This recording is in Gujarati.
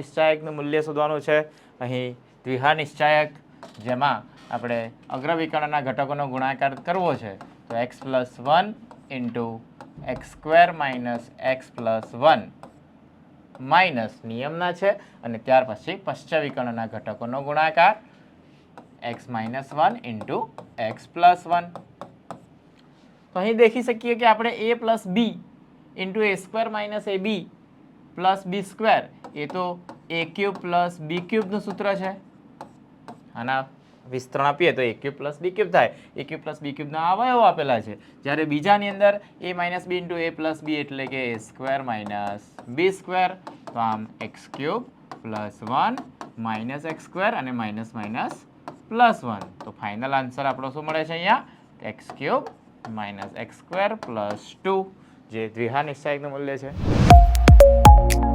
નિશ્ચાયકનું મૂલ્ય શોધવાનું છે. અહીં દ્વિહા નિશ્ચાયક, જેમાં આપણે અગ્રવિકર્ણના ઘટકોનો ગુણાકાર કરવો છે. તો x plus one into x square minus x plus one minus નિયમના છે. અને ત્યાર પછી પશ્ચવિકર્ણના ઘટકોનો ગુણાકાર x minus one into x plus one તો અહીં દેખી શકીએ કે આપણે a plus b into a square minus a b plus b square એ તો એ ક્યુબ પ્લસ બી ક્યુબનું સૂત્ર છે? આના વિસ્તરણ આપીએ તો a cube plus b cube થાય. એ ક્યુબ પ્લસ બી ક્યુબના અવયવો આપેલા છે. જ્યારે બીજાની અંદર a minus b into a plus b એટલે કે a square minus b square તો આમ x cube plus one minus x square અને માઇનસ માઇનસ પ્લસ વન તો ફાઇનલ આન્સર આપણો શું મળે છે અહીંયા? X cube minus x square plus two જે દ્વિહા નિશ્ચાયકનું મૂલ્ય છે.